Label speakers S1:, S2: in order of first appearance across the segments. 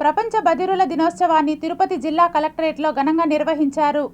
S1: ప్రపంచ బదిరుల దినోత్సవాన్ని తిరుపతి జిల్లా కలెక్టరేట్లో ఘనంగా నిర్వహించారు.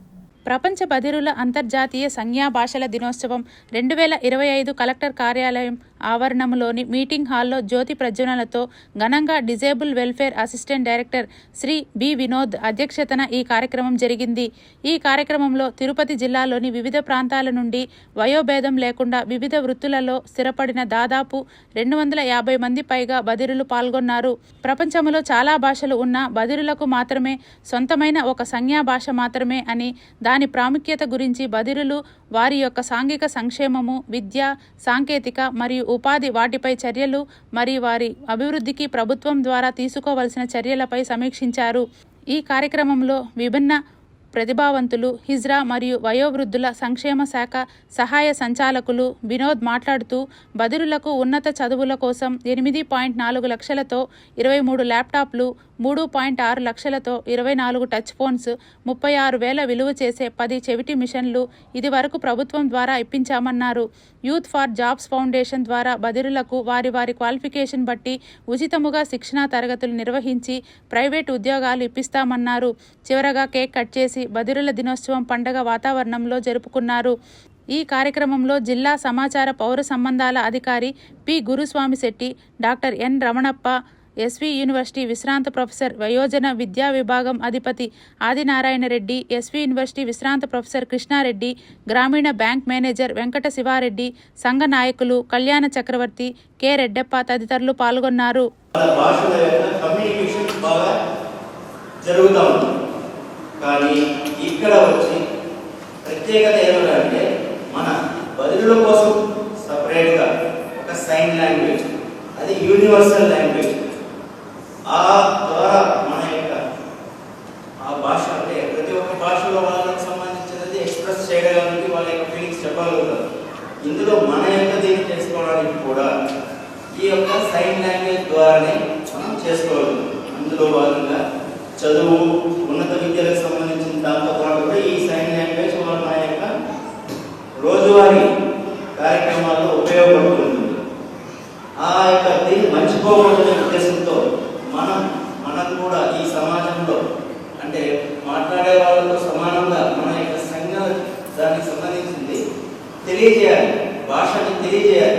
S1: ప్రపంచ బదిరుల అంతర్జాతీయ సంజ్ఞా భాషల దినోత్సవం రెండు వేల ఇరవై ఐదు కలెక్టర్ కార్యాలయం ఆవరణంలోని మీటింగ్ హాల్లో జ్యోతి ప్రజ్వలనతో ఘనంగా disable welfare assistant director Shri B Vinod అధ్యక్షతన ఈ కార్యక్రమం జరిగింది. ఈ కార్యక్రమంలో తిరుపతి జిల్లాలోని వివిధ ప్రాంతాల నుండి వయోభేదం లేకుండా వివిధ వృత్తులలో స్థిరపడిన దాదాపు రెండు వందల యాభై మంది పైగా బదిరులు పాల్గొన్నారు. ప్రపంచంలో చాలా భాషలు ఉన్న బదిరులకు మాత్రమే సొంతమైన ఒక సంజ్ఞా భాష మాత్రమే అని దాని ప్రాముఖ్యత గురించి బదిరులు వారి యొక్క సాంఘిక సంక్షేమము విద్య సాంకేతిక మరియు ఉపాధి వాటిపై చర్యలు మరియు వారి అభివృద్ధికి ప్రభుత్వం ద్వారా తీసుకోవలసిన చర్యలపై సమీక్షించారు. ఈ కార్యక్రమంలో విభిన్న ప్రతిభావంతులు హిజ్రా మరియు వయోవృద్ధుల సంక్షేమ శాఖ సహాయ సంచాలకులు వినోద్ మాట్లాడుతూ బదిరులకు ఉన్నత చదువుల కోసం ఎనిమిది పాయింట్ నాలుగు లక్షలతో ఇరవై మూడు ల్యాప్టాప్లు మూడు పాయింట్ ఆరు లక్షలతో ఇరవై నాలుగు టచ్ ఫోన్స్ ముప్పై ఆరు వేల విలువ చేసే పది చెవిటి మిషన్లు ఇది వరకు ప్రభుత్వం ద్వారా ఇప్పించామన్నారు. యూత్ ఫార్ జాబ్స్ ఫౌండేషన్ ద్వారా బదిరులకు వారి వారి క్వాలిఫికేషన్ బట్టి ఉచితముగా శిక్షణా తరగతులు నిర్వహించి ప్రైవేటు ఉద్యోగాలు ఇప్పిస్తామన్నారు. చివరగా కేక్ కట్ చేసి బదిరుల దినోత్సవం పండగ వాతావరణంలో జరుపుకున్నారు. ఈ కార్యక్రమంలో జిల్లా సమాచార పౌర సంబంధాల అధికారి P Guruswamy Shetty doctor N Ramanappa SV university విశ్రాంత ప్రొఫెసర్ వయోజన విద్యా విభాగం అధిపతి ఆదినారాయణ రెడ్డి ఎస్వి యూనివర్సిటీ విశ్రాంత ప్రొఫెసర్ కృష్ణారెడ్డి గ్రామీణ బ్యాంక్ మేనేజర్ వెంకట శివారెడ్డి సంఘ నాయకులు కళ్యాణ చక్రవర్తి కె రెడ్డప్ప తదితరులు పాల్గొన్నారు.
S2: కానీ ఇక్కడ వచ్చి ప్రత్యేకత ఏమిటంటే మన కోసం సపరేట్గా ఒక సైన్ లాంగ్వేజ్ అది యూనివర్సల్ లాంగ్వేజ్ చేయడానికి వాళ్ళ యొక్క ఫీలింగ్స్ చెప్పగలుగుతారు. ఇందులో మన యొక్క దీన్ని చేసుకోవడానికి కూడా ఈ యొక్క సైన్ లాంగ్వేజ్ ద్వారానే మనం చేసుకోగలుగుతాం అందులో భాగంగా చదువు ఉన్నత విద్యలకు సంబంధించిన దాంతో పాటు కూడా ఈ సైన్ లాంగ్వేజ్ మన యొక్క రోజువారీ కార్యక్రమాల్లో ఉపయోగపడుతుంది. ఆ యొక్క దీన్ని మర్చిపోకూడదనే ఉద్దేశంతో మనం మనం కూడా ఈ సమాజంలో అంటే మాట్లాడే వాళ్ళతో సమానంగా మన యొక్క తెలియజేయాలి. భాషని తెలియజేయాలి.